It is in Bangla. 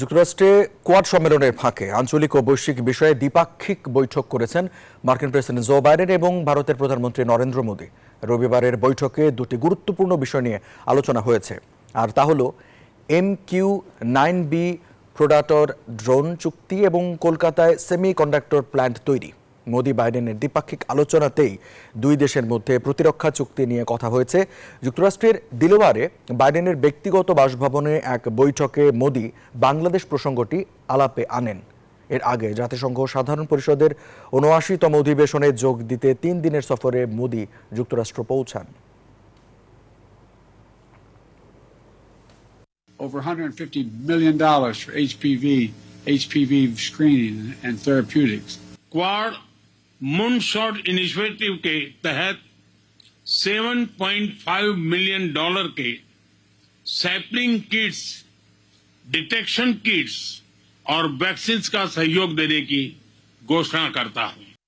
যুক্তরাষ্ট্রে কোয়াড সম্মেলনের ফাঁকে আঞ্চলিক ও বৈশ্বিক বিষয়ে দ্বিপাক্ষিক বৈঠক করেছেন মার্কিন প্রেসিডেন্ট জো বাইডেন এবং ভারতের প্রধানমন্ত্রী নরেন্দ্র মোদী। রবিবারের বৈঠকে দুটি গুরুত্বপূর্ণ বিষয় নিয়ে আলোচনা হয়েছে। আর তা হল এম কিউ নাইন বি প্রোডাক্টর ড্রোন চুক্তি এবং কলকাতায় সেমি কন্ডাক্টর প্ল্যান্ট তৈরি। মোদি বাইডেনের দ্বিপাক্ষিক আলোচনাতেই দুই দেশের মধ্যে প্রতিরক্ষা চুক্তি নিয়ে কথা হয়েছে। যুক্তরাষ্ট্রের দিলওয়ারে বাইডেনের ব্যক্তিগত বাসভবনে এক বৈঠকে মোদি বাংলাদেশ প্রসঙ্গটি আলাপে আনেন। এর আগে জাতিসংঘ সাধারণ পরিষদের উনআশিতম অধিবেশনে যোগ দিতে তিন দিনের সফরে মোদি যুক্তরাষ্ট্র পৌঁছান। Over $150 million for HPV, HPV screening and therapeutics. Moonshot initiative के तहत 7.5 मिलियन डॉलर के सैपलिंग किट्स डिटेक्शन किट्स और वैक्सीन का सहयोग देने की घोषणा करता हूँ।